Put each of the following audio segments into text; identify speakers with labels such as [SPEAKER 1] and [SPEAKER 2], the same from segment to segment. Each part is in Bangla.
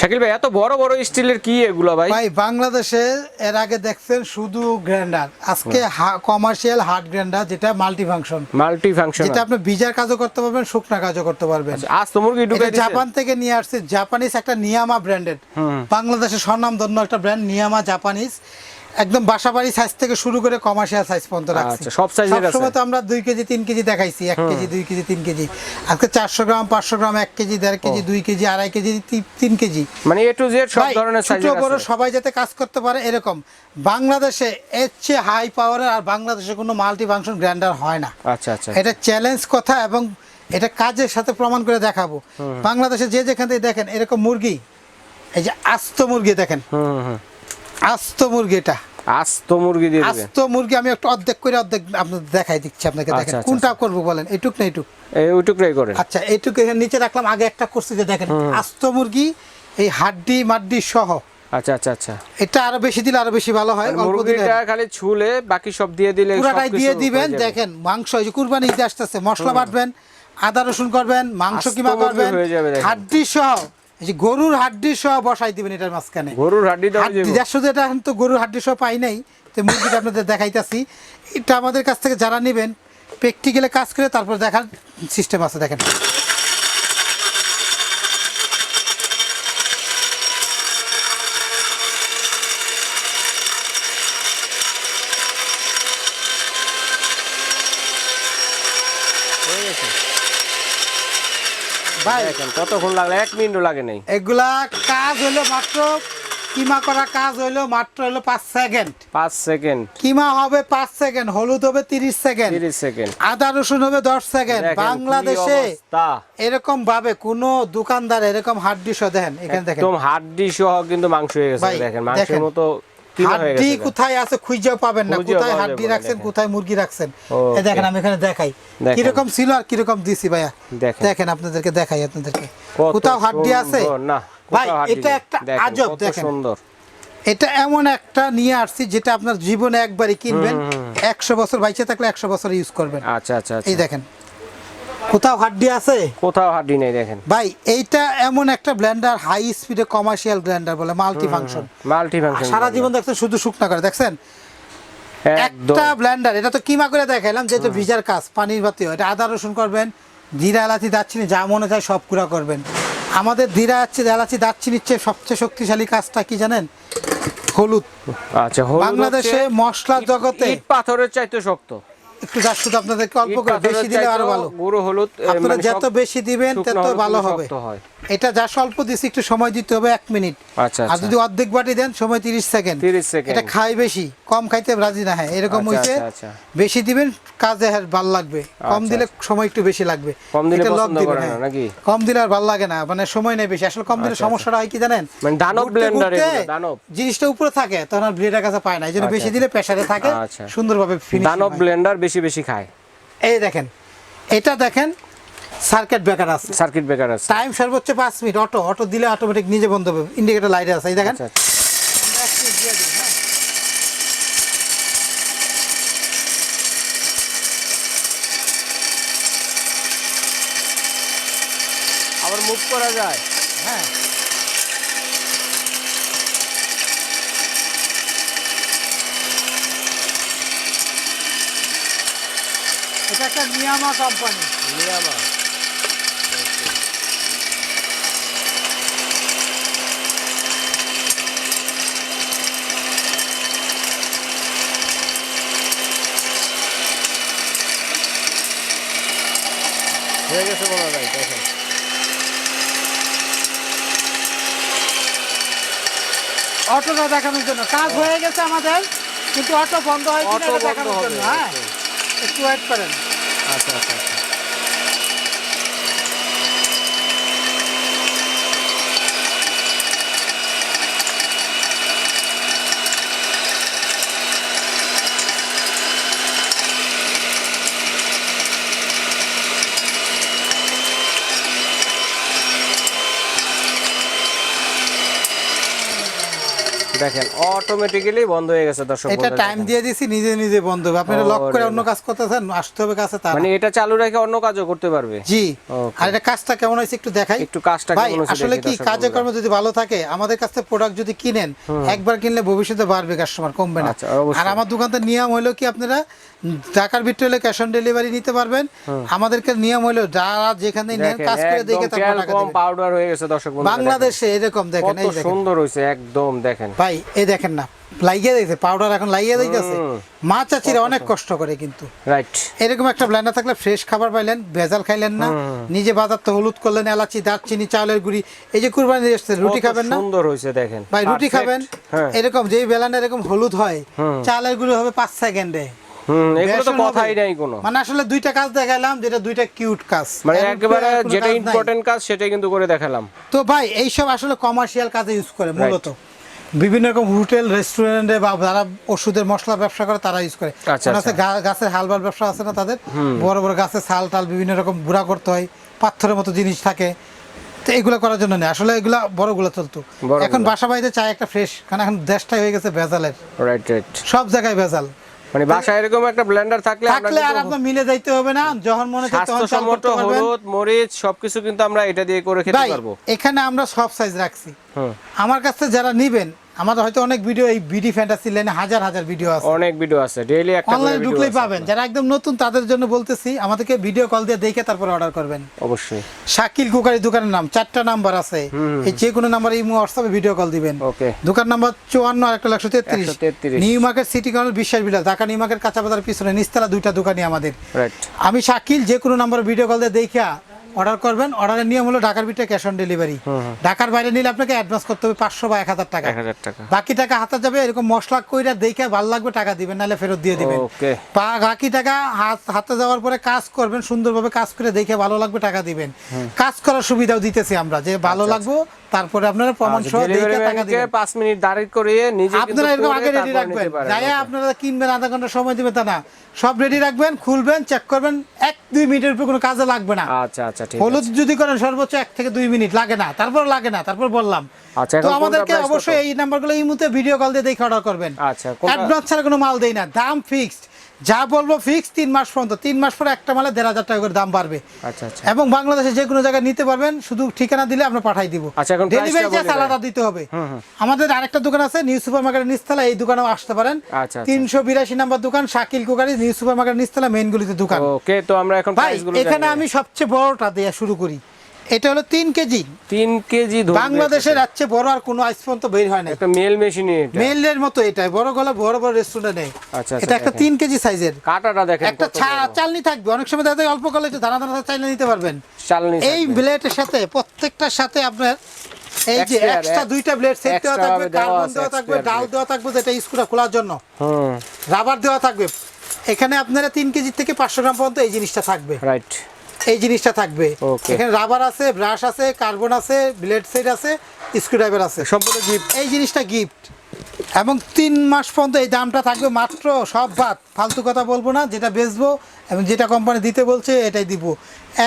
[SPEAKER 1] শাকিল ভাই এত বড় বড় স্টিলের কি এগুলো ভাই?
[SPEAKER 2] ভাই বাংলাদেশে এর আগে দেখছেন শুধু গ্রাইন্ডার আজকে কমার্শিয়াল হার্ড গ্রাইন্ডার যেটা মাল্টি ফাংশন
[SPEAKER 1] মাল্টি ফাংশন
[SPEAKER 2] যেটা আপনি বিজার কাজও করতে পারবেন শুকনা কাজও করতে পারবেন।
[SPEAKER 1] আজ তো মুরগি ঢুকে
[SPEAKER 2] জাপান থেকে নিয়ে আসছে জাপানিজ একটা নিয়ামা ব্র্যান্ডেড বাংলাদেশের স্বনামধন্য একটা ব্র্যান্ড নিয়ামা জাপানিজ একদম বাসাবাড়ি সাইজ থেকে শুরু করে কমার্শিয়াল সাইজ পর্যন্ত রাখছি।
[SPEAKER 1] আচ্ছা, সব size আছে?
[SPEAKER 2] সবসময় তো আমরা দুই কেজি তিন কেজি দেখাইছি এক কেজি দুই কেজি তিন কেজি। আজকে চারশো গ্রাম পাঁচশো গ্রাম এক কেজি দেড় কেজি দুই কেজি আড়াই কেজি তিন কেজি।
[SPEAKER 1] মানে এ টু জেড সব ধরনের
[SPEAKER 2] ছোট বড় সবাই যাতে কাজ করতে পারে এরকম। বাংলাদেশে এর চেয়ে হাই পাওয়ারের আর বাংলাদেশে কোনো মাল্টি ফাংশন গ্রাইন্ডার হয় না।
[SPEAKER 1] আচ্ছা আচ্ছা
[SPEAKER 2] এটা চ্যালেঞ্জ কথা এবং এটা কাজের সাথে প্রমাণ করে দেখাবো। বাংলাদেশে যে যেখান থেকে দেখেন এরকম মুরগি এই যে আস্ত মুরগি দেখেন।
[SPEAKER 1] হুম হুম।
[SPEAKER 2] আস্ত মুরগি এটা।
[SPEAKER 1] মুরগি দিয়ে
[SPEAKER 2] আস্ত মুরগি আমি একটু অর্ধেক করে অর্ধেক আপনাদের দেখাই দিচ্ছি আপনাকে দেখেন
[SPEAKER 1] আচ্ছা, আচ্ছা,
[SPEAKER 2] কোনটা করব বলেন এইটুক না
[SPEAKER 1] ওইটুকুই করেন।
[SPEAKER 2] আচ্ছা এইটুক এখানে নিচে রাখলাম আগে একটা করছি যে দেখেন আস্ত মুরগি এই হাড্ডি মাড্ডি সহ।
[SPEAKER 1] আচ্ছা আচ্ছা আচ্ছা।
[SPEAKER 2] এটা আরও বেশি দিলে আরও বেশি ভালো হয়
[SPEAKER 1] মুরগিটা খালি ছুলে বাকি সব দিয়ে দিলে
[SPEAKER 2] পুরাটাই দিয়ে দিবেন দেখেন মাংস এই যে কুরবানি ঈদে আসতেছে মশলা বাটবেন আদা রসুন করবেন মাংস
[SPEAKER 1] আস্ত
[SPEAKER 2] কিমা করবেন হাড্ডি সহ। যে গরুর হাড্ডি সহ বসাই দিবেন এটার মাঝখানে।
[SPEAKER 1] গরুর হাড্ডি
[SPEAKER 2] দেড়শো এটা এখন তো গরুর হাড্ডি সহ পাই নাই তো মুরগিটা আপনাদের দেখাইতাছি। এটা আমাদের কাছ থেকে যারা নেবেন প্র্যাকটিক্যালে কাজ করে তারপর দেখার সিস্টেম আছে দেখেন
[SPEAKER 1] হয়ে গেছে।
[SPEAKER 2] ভাই
[SPEAKER 1] কতক্ষণ লাগল? এক মিনিটও লাগে নাই।
[SPEAKER 2] এগুলা কাজ হলো মাত্র কিমা করা কাজ হলো মাত্র হলো পাঁচ সেকেন্ড।
[SPEAKER 1] পাঁচ সেকেন্ড।
[SPEAKER 2] কিমা হবে পাঁচ সেকেন্ড হলুদ হবে তিরিশ সেকেন্ড।
[SPEAKER 1] তিরিশ সেকেন্ড।
[SPEAKER 2] আদা রসুন হবে দশ সেকেন্ড। বাংলাদেশে এরকম ভাবে কোন দোকানদার এরকম হাড্ডি সহ দেখেন এখানে দেখেন।
[SPEAKER 1] হাড্ডি সহ কিন্তু মাংস হয়ে গেছে দেখেন মাংসের মতো
[SPEAKER 2] হাড্ডি কোথায় আছে খুঁজেও পাবেন না। কোথায় হাড্ডি রাখছেন। কোথায় মুরগি রাখছেন? এই দেখেন আমি এখানে দেখাই। কীরকম ছিল আর কীরকম দিছি ভাইয়া?
[SPEAKER 1] দেখেন।
[SPEAKER 2] আপনাদেরকে দেখাই আপনাদেরকে। কোথাও হাড্ডি আছে?
[SPEAKER 1] না
[SPEAKER 2] ভাই এটা একটা আজব দেখেন।
[SPEAKER 1] সুন্দর।
[SPEAKER 2] এটা এমন একটা নিয়ে আসছি যেটা আপনার জীবনে একবারই কিনবেন। একশো বছর বাইচে থাকলে একশো বছর ইউজ করবেন।
[SPEAKER 1] আচ্ছা আচ্ছা
[SPEAKER 2] এই
[SPEAKER 1] আচ্ছা
[SPEAKER 2] দেখেন। কোথাও হাড্ডি আছে?
[SPEAKER 1] কোথাও হাড্ডি নেই দেখেন।
[SPEAKER 2] ভাই এইটা এমন একটা ব্লেন্ডার হাই স্পিডে কমার্শিয়াল ব্লেন্ডার বলে মাল্টি ফাংশন
[SPEAKER 1] মাল্টি ফাংশন
[SPEAKER 2] সারা জীবন দেখছেন শুধু শুকনা করে দেখছেন? একটা ব্লেন্ডার এটা তো কিমা করে দেখাইলাম যেহেতু ভিজার কাজ পানির বাতি এটা আদা রসুন করবেন জিরা এলাচি দাচ্ছিনি যা মনে চায় সব কুড়া করবেন। আমাদের জিরা আছে এলাচি দাচ্ছিনির চেয়ে সবচেয়ে শক্তিশালী কাজটা কি জানেন? হলুদ।
[SPEAKER 1] আচ্ছা
[SPEAKER 2] বাংলাদেশে মশলা জগতে
[SPEAKER 1] ইট পাথরের চাইতে শক্ত।
[SPEAKER 2] একটু যার শুধু আপনাদেরকে অল্প করে বেশি দিলে
[SPEAKER 1] আরও
[SPEAKER 2] ভালো।
[SPEAKER 1] গুঁড়ো হলুদ
[SPEAKER 2] আপনারা
[SPEAKER 1] মানে
[SPEAKER 2] যত বেশি দিবেন তত ভালো হবে। এটা যা অল্প দিছি একটু সময় দিতে হবে এক মিনিট।
[SPEAKER 1] আচ্ছা
[SPEAKER 2] আর
[SPEAKER 1] আচ্ছা।
[SPEAKER 2] যদি অর্ধেক বাটি দেন সময় তিরিশ সেকেন্ড।
[SPEAKER 1] 30 সেকেন্ড।
[SPEAKER 2] এটা খাই বেশি। কম খাইতে রাজি না হ্যাঁ এরকম
[SPEAKER 1] আচ্ছা,
[SPEAKER 2] হইছে।
[SPEAKER 1] আচ্ছা, আচ্ছা।
[SPEAKER 2] বেশি দিবেন কাজে হ্যাঁ ভালো লাগবে। কম
[SPEAKER 1] আচ্ছা,
[SPEAKER 2] দিলে সময় একটু বেশি লাগবে।
[SPEAKER 1] কম দিলে পছন্দ করে না,
[SPEAKER 2] হ্যাঁ।
[SPEAKER 1] নাকি?
[SPEAKER 2] কম দিলে আর ভালো লাগে না মানে সময় নেই বেশি। আসলে কম দিলে
[SPEAKER 1] আচ্ছা,
[SPEAKER 2] সমস্যাটা হয় কি জানেন?
[SPEAKER 1] মানে দানব এগুলো, দানব।
[SPEAKER 2] জিনিসটা উপরে থাকে তখন আর ব্লেডের কাছে পায় না এই জন্য
[SPEAKER 1] আচ্ছা,
[SPEAKER 2] বেশি
[SPEAKER 1] আচ্ছা।
[SPEAKER 2] দিলে প্রেসারে থাকে
[SPEAKER 1] আচ্ছা।
[SPEAKER 2] সুন্দরভাবে ফিনিশ
[SPEAKER 1] দানব ব্লেন্ডার বেশি বেশি খায়।
[SPEAKER 2] এই দেখেন এটা দেখেন সার্কিট ব্রেকার আছে।
[SPEAKER 1] সার্কিট ব্রেকার আছে।
[SPEAKER 2] টাইম সর্বোচ্চ পাঁচ মিনিট অটো অটো দিলে অটোমেটিক নিজে বন্ধ হবে ইন্ডিকেটর লাইট আছে এই দেখেন।
[SPEAKER 1] আবার মুভ করা যায়।
[SPEAKER 2] হ্যাঁ। এটা একটা নিয়ামা কোম্পানি
[SPEAKER 1] নিরামা হয়ে গেছে মনে হয় দেখেন
[SPEAKER 2] অটোটা দেখানোর জন্য। কাজ হয়ে গেছে আমাদের কিন্তু অটো বন্ধ হয় কিনা দেখানোর জন্য হ্যাঁ? একটু ওয়েট করেন।
[SPEAKER 1] আচ্ছা আচ্ছা আচ্ছা। দেখেন অটোমেটিক্যালি বন্ধ হয়ে গেছে দর্শক
[SPEAKER 2] এটা টাইম দিয়ে দিছি নিজে নিজে বন্ধ হবে। আপনারা লক করে অন্য কাজ করতেছেন আসতে হবে কাছে তার
[SPEAKER 1] মানে এটা চালু রেখে অন্য কাজও করতে পারবে?
[SPEAKER 2] জি। আর এটা কাজটা কেমন হয়েছে একটু দেখাই।
[SPEAKER 1] একটু কাজটা কেমন হয়েছে
[SPEAKER 2] আসলে কি
[SPEAKER 1] দর্শক
[SPEAKER 2] কাজে কর্ম যদি ভালো থাকে আমাদের কাছ থেকে প্রোডাক্ট যদি কিনেন একবার কিনলে ভবিষ্যতে বাড়বে কাস্টমার কমবে না।
[SPEAKER 1] আচ্ছা,
[SPEAKER 2] আর আমার দোকানতে নিয়ম হলো কি আপনারা টাকার ভিতরে হলে ক্যাশ অন ডেলিভারি নিতে পারবেন। আমাদেরকে নিয়ম হলো যারা যেখানে নেন কাজ করে দেখে তারপর টাকা
[SPEAKER 1] পাউডার হয়ে গেছে দর্শক বন্ধুরা
[SPEAKER 2] বাংলাদেশে এরকম
[SPEAKER 1] দেখেন।
[SPEAKER 2] এই দেখেন।
[SPEAKER 1] সুন্দর হয়েছে একদম দেখেন।
[SPEAKER 2] ভাই এই দেখেন না লাগিয়ে দিয়েছে পাউডার এখন লাগিয়ে দিতেছে। মা চাচিরা অনেক কষ্ট করে কিন্তু।
[SPEAKER 1] রাইট
[SPEAKER 2] এরকম একটা ব্লেন্ডার থাকলে ফ্রেশ খাবার পাইলেন ভেজাল খাইলেন না নিজে বাজার তো হলুদ করলেন এলাচি দারচিনি চাউলের গুঁড়ি এই যে কুরবানি এসছে রুটি খাবেন না?
[SPEAKER 1] সুন্দর হয়েছে দেখেন।
[SPEAKER 2] ভাই রুটি খাবেন
[SPEAKER 1] হ্যাঁ।
[SPEAKER 2] এরকম যেই বেলানে এরকম হলুদ হয় চালের গুঁড়ি হবে পাঁচ সেকেন্ডে মানে আসলে দুইটা কাজ দেখালাম যেটা দুইটা কিউট কাজ।
[SPEAKER 1] মানে একেবারে
[SPEAKER 2] উপরে আর কোনো
[SPEAKER 1] যেটা
[SPEAKER 2] কাজ
[SPEAKER 1] ইম্পর্টেন্ট কাজ সেটাই কিন্তু করে দেখালাম।
[SPEAKER 2] তো ভাই এইসব আসলে কমার্শিয়াল কাজে ইউজ করে মূলত। বিভিন্ন রকম হোটেল রেস্টুরেন্টে বা যারা ওষুধের মশলা ব্যবসা করে তারা ইউজ করে।
[SPEAKER 1] আচ্ছা,
[SPEAKER 2] আছে গাছের হালবার ব্যবসা আছে না তাদের? বড় বড় গাছের ছাল টাল বিভিন্ন রকম গুঁড়া করতে হয় পাথরের মতো জিনিস থাকে। তো এগুলো করার জন্য নেই। আসলে এগুলা বড়গুলো চলতো। এখন বাসা বাড়িতে চায় একটা ফ্রেশ কারণ এখন দেশটাই হয়ে গেছে ভেজালের।
[SPEAKER 1] রাইট রাইট
[SPEAKER 2] সব জায়গায় ভেজাল।
[SPEAKER 1] মানে বাসায় এরকম একটা ব্লেন্ডার থাকলে
[SPEAKER 2] থাকলে আর আপনার মিলে যাইতে হবে না যখন মনে হয় তখন পারবেন।
[SPEAKER 1] হলুদ মরিচ সবকিছু কিন্তু আমরা এটা দিয়ে করে খেতে পারব।
[SPEAKER 2] এখানে আমরা সব সাইজ রাখছি। আমার কাছে যারা নিবেন আমাদের হয়তো অনেক ভিডিও এই বিডি ফ্যান্টাসি লাইনে হাজার হাজার ভিডিও আছে।
[SPEAKER 1] অনেক ভিডিও আছে ডেইলি একটা করে
[SPEAKER 2] অনলাইনে ঢুকলেই পাবেন। যারা একদম নতুন তাদের জন্য বলতেছি আমাদেরকে ভিডিও কল দিয়ে দেখে তারপর অর্ডার করবেন।
[SPEAKER 1] অবশ্যই।
[SPEAKER 2] শাকিল কুকারি দোকানের নাম চারটা নাম্বার আছে। এই যে কোনো নাম্বার ইমো হোয়াটসঅ্যাপে ভিডিও কল দিবেন।
[SPEAKER 1] ওকে।
[SPEAKER 2] দোকান নাম্বার চুয়ান্ন আর একটা একশো তেত্রিশ।
[SPEAKER 1] 133
[SPEAKER 2] নিউ মার্কেট সিটি কর্নার বিশ্বাস বিলাস ঢাকা নিউ মার্কেট কাঁচা বাজার পিছনে নিস্তালা দুইটা দোকানই আমাদের।
[SPEAKER 1] রাইট
[SPEAKER 2] আমি শাকিল যে কোনো নাম্বার ভিডিও কল দিয়ে দেখা অর্ডার করবেন অর্ডারের নিয়ম হলো ঢাকার ভিতরে ক্যাশ অন ডেলিভারি ঢাকার বাইরে নিলে আপনাকে অ্যাডভান্স করতে হবে পাঁচশো বা এক হাজার টাকা। বাকি টাকা হাতে যাবে এরকম মশলা কইরা দেখে ভালো লাগবে টাকা দিবেন নাহলে ফেরত দিয়ে দিবেন। পা বাকি টাকা হাতে যাওয়ার পরে কাজ করবেন সুন্দরভাবে কাজ করে দেখে ভালো লাগবে টাকা দিবেন। কাজ করার সুবিধাও দিতেছি আমরা যে ভালো লাগবে তারপরে আপনারা প্রমাণ সহ দেখে টাকা দিবেন।
[SPEAKER 1] পাঁচ মিনিট দাঁড়িয়ে করিয়ে নিজে কিন্তু
[SPEAKER 2] আপনারা এরকম আগে রেডি রাখবেন।
[SPEAKER 1] নিতে
[SPEAKER 2] যাই আপনারা কিনবেন আধা ঘণ্টা সময় দিবেন তা না। সব রেডি রাখবেন খুলবেন চেক করবেন এক দুই মিনিটের উপর কোনো কাজে লাগবে না।
[SPEAKER 1] আচ্ছা আচ্ছা ঠিক
[SPEAKER 2] হলুদ যদি করেন সর্বোচ্চ এক থেকে দুই মিনিট লাগে না। তারপর লাগে না তারপর বললাম।
[SPEAKER 1] আচ্ছা,
[SPEAKER 2] তো আমাদেরকে অবশ্যই এই নাম্বারগুলো এই মুহূর্তে ভিডিও কল দিয়ে দেখে অর্ডার করবেন।
[SPEAKER 1] আচ্ছা,
[SPEAKER 2] অ্যাডভান্স ছাড়া কোনো মাল দেই না দাম ফিক্সড যা বলব ফিক্সড তিন মাস পর্যন্ত। তিন মাস পরে একটা মালে দেড় হাজার টাকা করে দাম বাড়বে।
[SPEAKER 1] আচ্ছা আচ্ছা।
[SPEAKER 2] এবং বাংলাদেশে যে কোনো জায়গায় নিতে পারবেন শুধু ঠিকানা দিলে আমরা পাঠাই দিব।
[SPEAKER 1] আচ্ছা,
[SPEAKER 2] ডেলিভারি চার্জ আলাদা দিতে হবে। আমাদের আরেকটা দোকান আছে নিউ সুপার মার্কেটের নিচতলা এই দোকানেও আসতে পারেন।
[SPEAKER 1] আচ্ছা, আচ্ছা।
[SPEAKER 2] তিনশো বিরাশি নাম্বার দোকান শাকিল কুকারি নিউ সুপার মার্কেটের নিচতলা মেইনগুলিতে দোকান।
[SPEAKER 1] ওকে তো আমরা এখন
[SPEAKER 2] ভাই এখানে আমি সবচেয়ে বড়টা দিয়ে শুরু করি। এটা হলো তিন কেজি।
[SPEAKER 1] তিন কেজি
[SPEAKER 2] বাংলাদেশের চেয়ে বড় আর কোনো আইস পর্যন্ত বের হয় না
[SPEAKER 1] একটা মেল মেশিনই এটা।
[SPEAKER 2] মেলের মতো এটাই বড় গলা বড় বড় রেস্টুরেন্টে
[SPEAKER 1] আচ্ছা,
[SPEAKER 2] এটা একটা তিন কেজি সাইজের
[SPEAKER 1] কাটাটা দেখেন
[SPEAKER 2] একটা। চালনি থাকবে। অনেক সময় দেখা যায় অল্প করলে একটু দানা দানা চাইলে নিতে পারবেন।
[SPEAKER 1] চালনি
[SPEAKER 2] এই ব্লেডের সাথে প্রত্যেকটার সাথে আপনার এই যে এক্সট্রা দুইটা ব্লেড সেট দেওয়া থাকবে কার্বন দেওয়া থাকবে ডাল দেওয়া থাকবে যেটা স্ক্রুটা খোলার জন্য।
[SPEAKER 1] হুম।
[SPEAKER 2] রাবার দেওয়া থাকবে। এখানে আপনারা তিন কেজি থেকে পাঁচশো গ্রাম পর্যন্ত এই জিনিসটা থাকবে।
[SPEAKER 1] রাইট
[SPEAKER 2] এই জিনিসটা থাকবে। এখানে রাবার আছে ব্রাশ আছে কার্বন আছে ব্লেড সেট আছে স্ক্রুড্রাইভার আছে।
[SPEAKER 1] সম্পূর্ণ গিফট
[SPEAKER 2] এই জিনিসটা গিফট এবং তিন মাস পর্যন্ত এই দামটা থাকবে মাত্র সব বাদ। ফালতু কথা বলব না যেটা বেচবো এবং যেটা কোম্পানি দিতে বলছে এটাই দিব।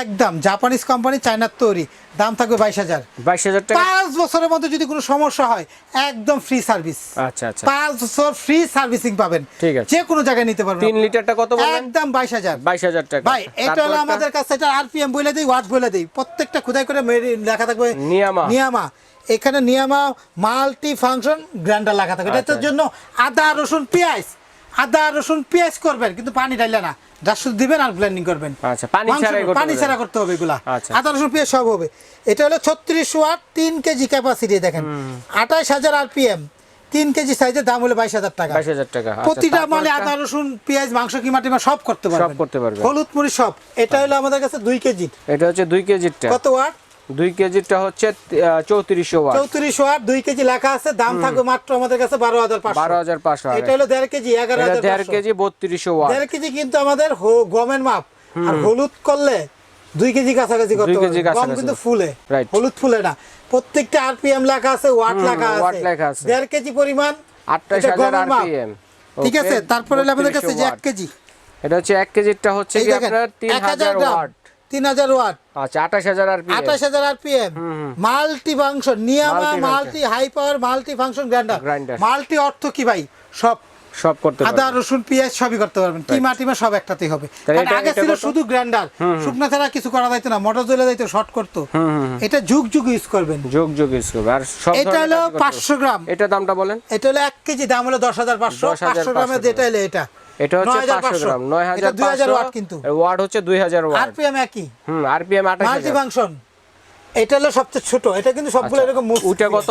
[SPEAKER 2] একদম জাপানিজ কোম্পানি চায়নার তৈরি। দাম থাকবে বাইশ হাজার।
[SPEAKER 1] বাইশ হাজার
[SPEAKER 2] পাঁচ বছরের মধ্যে যদি কোনো সমস্যা হয় একদম ফ্রি সার্ভিস
[SPEAKER 1] আচ্ছা আচ্ছা।
[SPEAKER 2] পাঁচ বছর ফ্রি সার্ভিসিং পাবেন।
[SPEAKER 1] ঠিক আছে।
[SPEAKER 2] যে কোনো জায়গায় নিতে পারবেন।
[SPEAKER 1] তিন লিটারটা কত
[SPEAKER 2] একদম বাইশ হাজার।
[SPEAKER 1] বাইশ হাজার টাকা।
[SPEAKER 2] ভাই এটা হলো আমাদের কাছে এটা আরপিএম বলে দিই ওয়াট বলে দিই। প্রত্যেকটা খুদাই করে লেখা থাকবে
[SPEAKER 1] নিয়ামা।
[SPEAKER 2] নিয়ামা। এখানে নিয়ামা মাল্টি ফাংশন গ্রাইন্ডার লেখা থাকবে এটার
[SPEAKER 1] আচ্ছা।
[SPEAKER 2] জন্য আদা রসুন পেঁয়াজ। আদা রসুন পেঁয়াজ করবেন কিন্তু পানি ঢাইলে না। শুধু দিবেন আর ব্লেন্ডিং করবেন।
[SPEAKER 1] আচ্ছা, পানি
[SPEAKER 2] ছাড়া করতে হবে এগুলা।
[SPEAKER 1] আচ্ছা।
[SPEAKER 2] আদা রসুন পেঁয়াজ সব হবে। এটা হলো ছত্রিশ ওয়াট তিন কেজি ক্যাপাসিটি দেখেন। আঠাশ হাজার আর আরপিএম তিন কেজি সাইজের দাম হলো বাইশ হাজার টাকা।
[SPEAKER 1] বাইশ হাজার টাকা।
[SPEAKER 2] প্রতিটা মানে আদা রসুন পেঁয়াজ মাংস কিমা টিমা সব করতে পারবেন।
[SPEAKER 1] করতে পারবেন।
[SPEAKER 2] হলুদ মুড়ি সব। এটা হলো আমাদের কাছে দুই কেজি।
[SPEAKER 1] এটা হচ্ছে দুই কেজিরটা।
[SPEAKER 2] কত ওয়াট
[SPEAKER 1] দুই কেজিরটা হচ্ছে চৌত্রিশশো ওয়াট।
[SPEAKER 2] চৌত্রিশ ওয়াট দুই কেজি লেখা আছে দাম থাকবে মাত্র আমাদের কাছে বারো হাজার পাঁচশো।
[SPEAKER 1] বারো হাজার পাঁচশো
[SPEAKER 2] এটা হলো দেড় কেজি এগারো হাজার
[SPEAKER 1] দেড় কেজি বত্রিশশো ওয়াট।
[SPEAKER 2] দেড় কেজি কিন্তু আমাদের গমের মাপ। আর হলুদ করলে দুই কেজি কাছাকাছি করতে
[SPEAKER 1] কেজি
[SPEAKER 2] গম কিন্তু ফুলে হলুদ ফুলে না। প্রত্যেকটা আরপিএম লেখা আছে ওয়াট লেখা আছে।
[SPEAKER 1] লেখা আছে।
[SPEAKER 2] দেড় কেজি পরিমাণ
[SPEAKER 1] হাজার আরপিএম
[SPEAKER 2] ঠিক আছে? তারপরে আমাদের কাছে যে এক কেজি।
[SPEAKER 1] এটা হচ্ছে এক কেজিরটা হচ্ছে আপনার তিন হাজার ওয়াট।
[SPEAKER 2] তিন হাজার ওয়াট।
[SPEAKER 1] আচ্ছা RPM
[SPEAKER 2] RPM multi function নিয়ামা multi high power multi function grinder. Multi অর্থ কি ভাই? সব।
[SPEAKER 1] সব করতে
[SPEAKER 2] আদা রসুন পেঁয়াজ সবই করতে পারবেন। কিমা টিমা সব একটাতেই হবে। আগে ছিল শুধু গ্রাইন্ডার। শুকনা ছাড়া কিছু করা যাইতো না মোটর জ্বলে যাইতো শর্ট করতো। এটা যুগ যুগ ইউজ করবেন।
[SPEAKER 1] যোগ যোগ ইউজ করবে। আর সব
[SPEAKER 2] এটা হলো
[SPEAKER 1] কাজই করতে
[SPEAKER 2] পাঁচশো গ্রাম।
[SPEAKER 1] পারবে। এটা দামটা বলেন।
[SPEAKER 2] এটা হলো এক কেজি দাম হলো দশ হাজার পাঁচশো।
[SPEAKER 1] 10,500
[SPEAKER 2] পাঁচশো গ্রামের যেটা হলো এটা।
[SPEAKER 1] এটা হচ্ছে
[SPEAKER 2] 9,500
[SPEAKER 1] পাঁচশো গ্রাম নয়
[SPEAKER 2] এটা
[SPEAKER 1] হাজার
[SPEAKER 2] দুই হাজার ওয়াট কিন্তু।
[SPEAKER 1] ওয়াট হচ্ছে দুই হাজার ওয়াট।
[SPEAKER 2] আরপিএম একই।
[SPEAKER 1] হুম আরপিএম
[SPEAKER 2] মাল্টি ফাংশন এটা হলো সবচেয়ে ছোট এটা কিন্তু সবগুলো এরকম মুখ
[SPEAKER 1] ওইটা কত?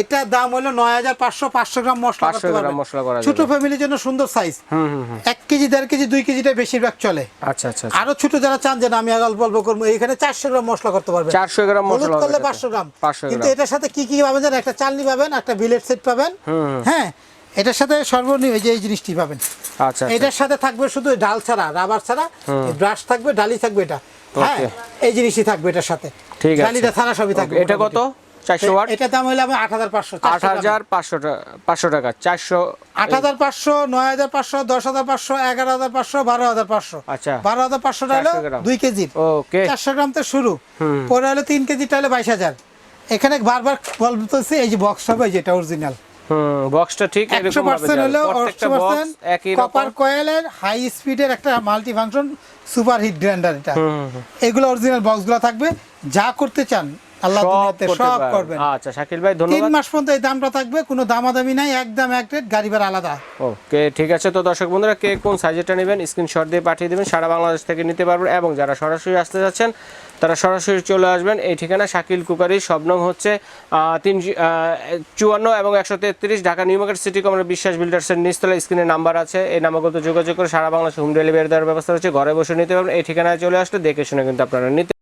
[SPEAKER 2] এটার দাম হলো নয় হাজার পাঁচশো পাঁচশো গ্রাম মশলা
[SPEAKER 1] 500
[SPEAKER 2] করতে
[SPEAKER 1] গ্রাম মশলা করা
[SPEAKER 2] ছোট ফ্যামিলির জন্য সুন্দর সাইজ
[SPEAKER 1] হুম হুম হুম।
[SPEAKER 2] এক কেজি দেড় কেজি দুই কেজিটা বেশিরভাগ চলে।
[SPEAKER 1] আচ্ছা আচ্ছা
[SPEAKER 2] আরও ছোট যারা চান যে আমি অল্প অল্প করব এখানে চারশো গ্রাম মশলা করতে পারবেন।
[SPEAKER 1] চারশো গ্রাম
[SPEAKER 2] হলুদ
[SPEAKER 1] মশলা
[SPEAKER 2] করলে
[SPEAKER 1] হবে
[SPEAKER 2] পাঁচশো গ্রাম। কিন্তু এটার সাথে কি কি পাবেন জানেন? একটা চালনি পাবেন একটা বিলেট সেট পাবেন। হ্যাঁ এটার সাথে সর্বনিম্ন এই যে এই জিনিসটি পাবেন।
[SPEAKER 1] আচ্ছা আচ্ছা।
[SPEAKER 2] এটার সাথে থাকবে শুধু ডাল ছাড়া রাবার ছাড়া ব্রাশ থাকবে ডালি থাকবে এটা। হ্যাঁ এই জিনিসই থাকবে এটার সাথে।
[SPEAKER 1] ঠিক আছে।
[SPEAKER 2] ডালিটা ছাড়া সবই থাকবে
[SPEAKER 1] এটা কত? চারশো ওয়াট?
[SPEAKER 2] এটা দাম হইলে আমার আট হাজার পাঁচশো
[SPEAKER 1] আট হাজার পাঁচশো টাকা পাঁচশো টাকা চারশো
[SPEAKER 2] আট হাজার পাঁচশো নয় হাজার পাঁচশো দশ হাজার পাঁচশো এগারো হাজার পাঁচশো বারো হাজার পাঁচশো।
[SPEAKER 1] আচ্ছা।
[SPEAKER 2] বারো হাজার
[SPEAKER 1] 400 গ্রাম।
[SPEAKER 2] দুই কেজির
[SPEAKER 1] ওকে
[SPEAKER 2] চারশো গ্রাম তো শুরু। পরে হলো তিন হলো বাইশ হাজার। এখানে বারবার বলতেছি এই যে বক্স হবে এই যে অরিজিনাল
[SPEAKER 1] বক্সটা ঠিক
[SPEAKER 2] একশো পার্সেন্ট হলো
[SPEAKER 1] প্রত্যেকটা
[SPEAKER 2] একশো
[SPEAKER 1] বক্স
[SPEAKER 2] পার্সেন্ট কপার কয়েলের হাই স্পিডের একটা multi function super hit grinder এটা এগুলো অরিজিনাল বক্সগুলো থাকবে। যা করতে চান আল্লাহ দুনিয়াতে সব করবেন।
[SPEAKER 1] আচ্ছা শাকিল ভাই
[SPEAKER 2] তিন মাস পর্যন্ত এই দামটা থাকবে কোনো দামাদামি নাই একদম এক রেট গাড়ি ভাড়া আলাদা।
[SPEAKER 1] ওকে ঠিক আছে। তো দর্শক বন্ধুরা কে কোন সাইজেরটা নেবেন স্ক্রিনশট দিয়ে পাঠিয়ে দেবেন সারা বাংলাদেশ থেকে নিতে পারবেন এবং যারা সরাসরি আসতে যাচ্ছেন তারা সরাসরি চলে আসবেন। এই ঠিকানা শাকিল কুকারি হচ্ছে তিন চুয়ান্ন এবং একশো তেত্রিশ ঢাকা নিউ মার্কেট সিটি কমার বিশ্বাস বিল্ডার্সের নিচতলা স্ক্রিনে নাম্বার আছে। এই নাম্বারগুলোতে যোগাযোগ করে সারা বাংলাদেশে হোম ডেলিভারি দেওয়ার ব্যবস্থা রয়েছে। ঘরে বসে নিতে পারবেন। এই ঠিকানায় চলে আসলে দেখে শুনে কিন্তু আপনারা নিতে